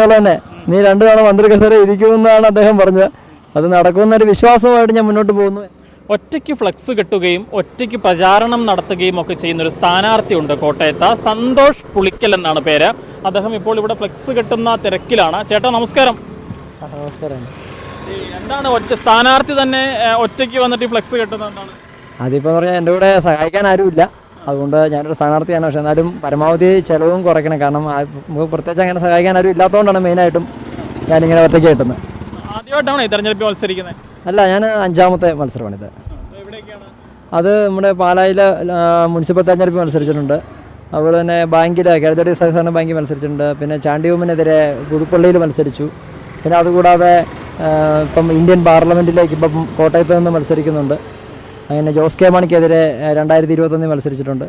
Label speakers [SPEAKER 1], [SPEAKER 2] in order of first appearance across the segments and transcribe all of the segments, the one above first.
[SPEAKER 1] പറഞ്ഞ തന്നെ നീ രണ്ടു തവണ മന്ത്രി കസേര ഇരിക്കുമെന്നാണ് അദ്ദേഹം പറഞ്ഞത്. അത് നടക്കുമെന്നൊരു വിശ്വാസമായിട്ട് ഞാൻ മുന്നോട്ട് പോകുന്നു.
[SPEAKER 2] ഒറ്റയ്ക്ക് ഫ്ലക്സ് കെട്ടുകയും ഒറ്റയ്ക്ക് പ്രചാരണം നടത്തുകയും ഒക്കെ ചെയ്യുന്ന ഒരു സ്ഥാനാർത്ഥിയുണ്ട് കോട്ടയത്ത്. സന്തോഷ് പുളിക്കൽ എന്നാണ് പേര്. അദ്ദേഹം ഇപ്പോൾ ഇവിടെ ഫ്ലക്സ് കെട്ടുന്ന തിരക്കിലാണ്. ചേട്ടാ നമസ്കാരം.
[SPEAKER 1] നമസ്കാരം.
[SPEAKER 2] എന്താണ് ഒറ്റ സ്ഥാനാർത്ഥി തന്നെ ഒറ്റയ്ക്ക് വന്നിട്ട് ഫ്ലക്സ് ഫ്ലെക്സ് കെട്ടുന്നത് എന്താണ്?
[SPEAKER 1] അതിപ്പോൾ പറഞ്ഞാൽ എന്റെ കൂടെ സഹായിക്കാൻ ആരുമില്ല. അതുകൊണ്ട് ഞാനൊരു സ്ഥാനാർത്ഥിയാണ്. പക്ഷെ എന്നാലും പരമാവധി ചിലവും കുറയ്ക്കണം. കാരണം നമുക്ക് പ്രത്യേകിച്ച് അങ്ങനെ സഹായിക്കാൻ ആരും ഇല്ലാത്തതുകൊണ്ടാണ് മെയിനായിട്ടും ഞാനിങ്ങനെ ഒറ്റയ്ക്ക് കിട്ടുന്നത്.
[SPEAKER 2] ആദ്യമായിട്ടാണ് ഈ തെരഞ്ഞെടുപ്പിൽ മത്സരിക്കുന്നത്?
[SPEAKER 1] അല്ല ഞാൻ അഞ്ചാമത്തെ മത്സരമാണിത്. അത് നമ്മുടെ പാലായിലെ മുനിസിപ്പൽ തെരഞ്ഞെടുപ്പ് മത്സരിച്ചിട്ടുണ്ട്. അതുപോലെ തന്നെ ബാങ്കിൽ കേരളത്തിൽ സഹകരണ ബാങ്കിൽ മത്സരിച്ചിട്ടുണ്ട്. പിന്നെ ചാണ്ടിയൂമിനെതിരെ പുതുപ്പള്ളിയിൽ മത്സരിച്ചു. പിന്നെ അതുകൂടാതെ ഇപ്പം ഇന്ത്യൻ പാർലമെന്റിലേക്ക് ഇപ്പം കോട്ടയത്ത് നിന്ന് മത്സരിക്കുന്നുണ്ട്. അങ്ങനെ ജോസ് കെ മാണിക്കെതിരെ രണ്ടായിരത്തി ഇരുപത്തൊന്നിൽ മത്സരിച്ചിട്ടുണ്ട്.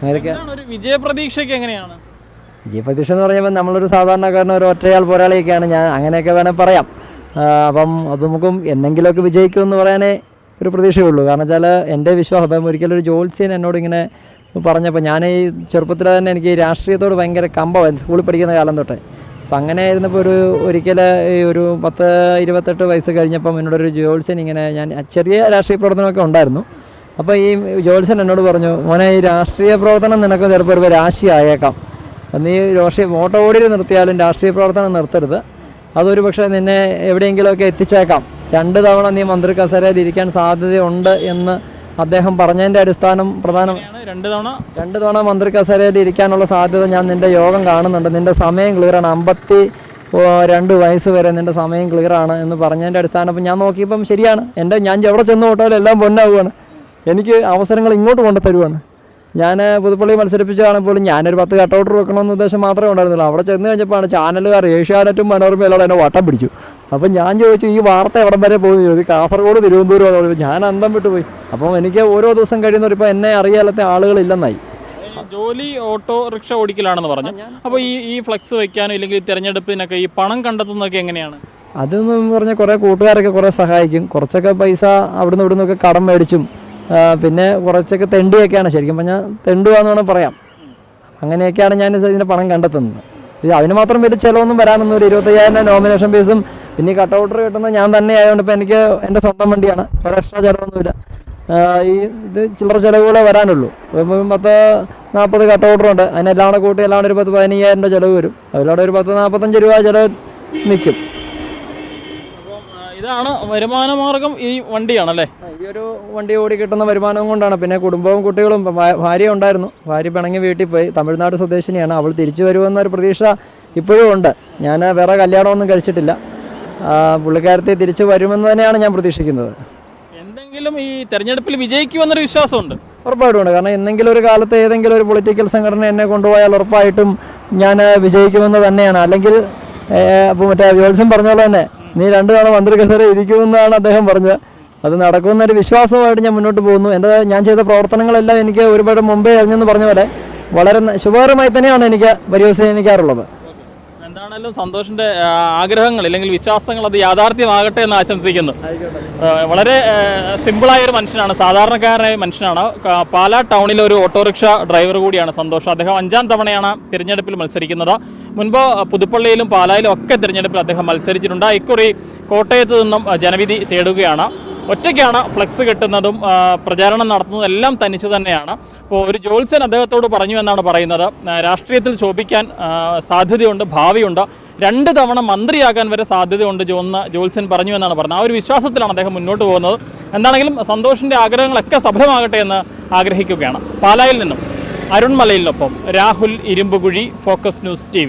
[SPEAKER 1] അങ്ങനെയൊക്കെ
[SPEAKER 2] ഒരു വിജയപ്രതീക്ഷയ്ക്ക് എങ്ങനെയാണ്?
[SPEAKER 1] വിജയപ്രതീക്ഷ പ്രതീക്ഷ എന്ന് പറയുമ്പോൾ നമ്മളൊരു സാധാരണക്കാരൻ ഒരു ഒറ്റയാൾ പോരാളിയൊക്കെയാണ്. ഞാൻ അങ്ങനെയൊക്കെ വേണേൽ പറയാം. അപ്പം അത് നമുക്കും എന്തെങ്കിലുമൊക്കെ വിജയിക്കുമെന്ന് പറയാനേ ഒരു പ്രതീക്ഷയുള്ളൂ. കാരണം വെച്ചാൽ എന്റെ വിശ്വാസം അപ്പം ഒരിക്കലും ഒരു ജോത്സ്യൻ എന്നോട് ഇങ്ങനെ പറഞ്ഞപ്പോൾ ഞാൻ ഈ ചെറുപ്പത്തിൽ തന്നെ എനിക്ക് രാഷ്ട്രീയത്തോട് ഭയങ്കര കമ്പമായിരുന്നു സ്കൂളിൽ പഠിക്കുന്ന കാലം തൊട്ടേ. അപ്പം അങ്ങനെ ആയിരുന്നപ്പോൾ ഒരു ഒരിക്കൽ ഒരു പത്ത് ഇരുപത്തെട്ട് വയസ്സ് കഴിഞ്ഞപ്പം എന്നോടൊരു ജോത്സ്യൻ ഇങ്ങനെ ഞാൻ ചെറിയ രാഷ്ട്രീയ പ്രവർത്തനമൊക്കെ ഉണ്ടായിരുന്നു. അപ്പോൾ ഈ ജോത്സ്യൻ എന്നോട് പറഞ്ഞു മോനെ ഈ രാഷ്ട്രീയ പ്രവർത്തനം നിനക്ക് ചിലപ്പോൾ ഒരു രാശി ആയേക്കാം. നീ രാഷ്ട്രീയ വോട്ട് ഓടി നിർത്തിയാലും രാഷ്ട്രീയ പ്രവർത്തനം നിർത്തരുത്. അതൊരു പക്ഷേ നിന്നെ എവിടെയെങ്കിലുമൊക്കെ എത്തിച്ചേക്കാം. രണ്ട് തവണ നീ മന്ത്രി കസേരയിൽ ഇരിക്കാൻ സാധ്യതയുണ്ട് എന്ന് അദ്ദേഹം പറഞ്ഞതിന്റെ അടിസ്ഥാനം പ്രധാനം
[SPEAKER 2] രണ്ട് തവണ
[SPEAKER 1] രണ്ട് തവണ മന്ത്രി കസേരയിൽ ഇരിക്കാനുള്ള സാധ്യത ഞാൻ നിന്റെ യോഗം കാണുന്നുണ്ട്. നിന്റെ സമയം ക്ലിയറാണ് അമ്പത്തി രണ്ട് വയസ്സ് വരെ നിന്റെ സമയം ക്ലിയറാണ് എന്ന് പറഞ്ഞതിന്റെ അടിസ്ഥാനം. അപ്പം ഞാൻ നോക്കിയപ്പം ശരിയാണ്. എന്റെ ഞാൻ എവിടെ ചെന്ന് വിട്ടാലും എല്ലാം പൊന്നാവുകയാണ് എനിക്ക് അവസരങ്ങൾ ഇങ്ങോട്ട് കൊണ്ടു തരുവാണ്. ഞാൻ പുതുപ്പള്ളി മത്സരിപ്പിച്ചതാണെങ്കിൽ പോലും ഞാനൊരു പത്ത് കട്ടൗട്ട് വെക്കണമെന്ന് ഉദ്ദേശം മാത്രമേ ഉണ്ടായിരുന്നുള്ളൂ. അവിടെ ചെന്ന് കഴിഞ്ഞപ്പോഴാണ് ചാനലുകാർ ഏഷ്യാനെറ്റും മനോരമ എല്ലാം എന്നെ വട്ടം പിടിച്ചു. അപ്പം ഞാൻ ചോദിച്ചു ഈ വാർത്ത എവിടം വരെ പോകുന്നു? ചോദിച്ചു കാസർഗോഡ് തിരുവനന്തപുരം എന്ന് പറഞ്ഞു. ഞാൻ അന്തം വിട്ടു പോയി. അപ്പം എനിക്ക് ഓരോ ദിവസം കഴിയുന്നവർ ഇപ്പോൾ എന്നെ അറിയാത്ത ആളുകളില്ലെന്നായി.
[SPEAKER 2] ജോലി ഓട്ടോ റിക്ഷ ഓടിക്കലാണെന്ന് പറഞ്ഞു. അപ്പോൾ ഈ ഈ ഫ്ലെക്സ് വെക്കാനോ ഇല്ലെങ്കിൽ തിരഞ്ഞെടുപ്പിനൊക്കെ ഈ പണം കണ്ടെത്തുന്നതൊക്കെ എങ്ങനെയാണ്?
[SPEAKER 1] അതെന്ന് പറഞ്ഞാൽ കുറേ കൂട്ടുകാരൊക്കെ കുറേ സഹായിക്കും. കുറച്ചൊക്കെ പൈസ അവിടുന്ന് ഇവിടുന്ന് ഒക്കെ കടം മേടിച്ചും പിന്നെ കുറച്ചൊക്കെ തെണ്ടിയൊക്കെയാണ്. ശരിക്കും പറഞ്ഞാൽ തെണ്ടുവാന്ന് വേണം പറയാം. അങ്ങനെയൊക്കെയാണ് ഞാൻ ഇതിന്റെ പണം കണ്ടെത്തുന്നത്. അതിന് മാത്രം വലിയ ചിലവൊന്നും വരാനൊന്നും ഒരു ഇരുപത്തയ്യായിരം നോമിനേഷൻ ഫീസും പിന്നെ കട്ട് ഔട്ടർ കിട്ടുന്നത് ഞാൻ തന്നെ ആയതുകൊണ്ട് ഇപ്പം എനിക്ക് എന്റെ സ്വന്തം വണ്ടിയാണ്. വേറെ എക്സ്ട്രാ ചിലവൊന്നുമില്ല. ഈ ഇത് ചില്ലറ ചിലവുകളെ വരാനുള്ളൂ. ഇപ്പം പത്ത് നാൽപ്പത് കട്ട് കട്ടൗട്ടറുണ്ട് അതിനെല്ലാം കൂടെ കൂട്ടി എല്ലാം ഒരു പത്ത് പതിനയ്യായിരം രൂപ ചിലവ് വരും. അതിലൂടെ ഒരു പത്ത് നാൽപ്പത്തഞ്ച് രൂപ ചിലവ് നിൽക്കും.
[SPEAKER 2] ഇതാണ് വരുമാന മാർഗം ഈ വണ്ടിയാണല്ലേ?
[SPEAKER 1] ഈ ഒരു വണ്ടി ഓടി കിട്ടുന്ന വരുമാനവും കൊണ്ടാണ്. പിന്നെ കുടുംബവും കുട്ടികളും ഭാര്യ ഉണ്ടായിരുന്നു. ഭാര്യ പിണങ്ങി വീട്ടിൽ പോയി. തമിഴ്നാട് സ്വദേശിനിയാണ്. അവൾ തിരിച്ചു വരുമെന്നൊരു പ്രതീക്ഷ ഇപ്പോഴും ഉണ്ട്. ഞാൻ വേറെ കല്യാണമൊന്നും കഴിച്ചിട്ടില്ല. പുള്ളിക്കാരത്തി തിരിച്ചു വരുമെന്ന് തന്നെയാണ് ഞാൻ പ്രതീക്ഷിക്കുന്നത്.
[SPEAKER 2] എന്തെങ്കിലും ഈ തെരഞ്ഞെടുപ്പിൽ വിജയിക്കുമെന്നൊരു വിശ്വാസമുണ്ട്?
[SPEAKER 1] ഉറപ്പായിട്ടും ഉണ്ട് കാരണം എന്തെങ്കിലും ഒരു കാലത്ത് ഏതെങ്കിലും ഒരു പൊളിറ്റിക്കൽ സംഘടന എന്നെ കൊണ്ടുപോയാൽ ഉറപ്പായിട്ടും ഞാൻ വിജയിക്കുമെന്ന് തന്നെയാണ്. അല്ലെങ്കിൽ അപ്പോൾ മറ്റേ ജോത്സ്യം പറഞ്ഞ പോലെ തന്നെ നീ രണ്ടു തവണ മന്ത്രി കസേര ഇരിക്കുമെന്നാണ് അദ്ദേഹം പറഞ്ഞത്. അത് നടക്കുമെന്നൊരു വിശ്വാസമായിട്ട് ഞാൻ മുന്നോട്ട് പോകുന്നു. എന്റെ ഞാൻ ചെയ്ത പ്രവർത്തനങ്ങളെല്ലാം എനിക്ക് ഒരുപാട് മുമ്പേ അറിഞ്ഞെന്ന് പറഞ്ഞ പോലെ വളരെ ശുഭകരമായി തന്നെയാണ് എനിക്ക് പരിവസനിക്കാറുള്ളത്
[SPEAKER 2] എന്താണേലും സന്തോഷിന്റെ ആഗ്രഹങ്ങൾ അല്ലെങ്കിൽ വിശ്വാസങ്ങൾ അത് യാഥാർത്ഥ്യമാകട്ടെ എന്ന് ആശംസിക്കുന്നു. വളരെ സിമ്പിളായ ഒരു മനുഷ്യനാണ് സാധാരണക്കാരനായ മനുഷ്യനാണ്. പാലാ ടൗണിലെ ഒരു ഓട്ടോറിക്ഷ ഡ്രൈവർ കൂടിയാണ് സന്തോഷ്. അദ്ദേഹം അഞ്ചാം തവണയാണ് തിരഞ്ഞെടുപ്പിൽ മത്സരിക്കുന്നത്. മുൻപ് പുതുപ്പള്ളിയിലും പാലായിലും ഒക്കെ തിരഞ്ഞെടുപ്പിൽ അദ്ദേഹം മത്സരിച്ചിട്ടുണ്ട്. ഇക്കുറി കോട്ടയത്ത് നിന്നും ജനവിധി തേടുകയാണ്. ഒറ്റയ്ക്കാണ് ഫ്ലെക്സ് കെട്ടുന്നതും പ്രചാരണം നടത്തുന്നതും എല്ലാം തനിച്ച് തന്നെയാണ്. അപ്പോൾ ഒരു ജോത്സ്യൻ അദ്ദേഹത്തോട് പറഞ്ഞു എന്നാണ് പറയുന്നത്. രാഷ്ട്രീയത്തിൽ ശോഭിക്കാൻ സാധ്യതയുണ്ട് ഭാവിയുണ്ട്. രണ്ട് തവണ മന്ത്രിയാകാൻ വരെ സാധ്യതയുണ്ട് ജോന്ന് ജോത്സ്യൻ പറഞ്ഞു എന്നാണ് പറഞ്ഞത്. ആ ഒരു വിശ്വാസത്തിലാണ് അദ്ദേഹം മുന്നോട്ട് പോകുന്നത്. എന്താണെങ്കിലും സന്തോഷിന്റെ ആഗ്രഹങ്ങളൊക്കെ സഫലമാകട്ടെ എന്ന് ആഗ്രഹിക്കുകയാണ്. പാലായിൽ നിന്നും അരുൺമലയിലൊപ്പം Rahul Irumbukuzhi focus news T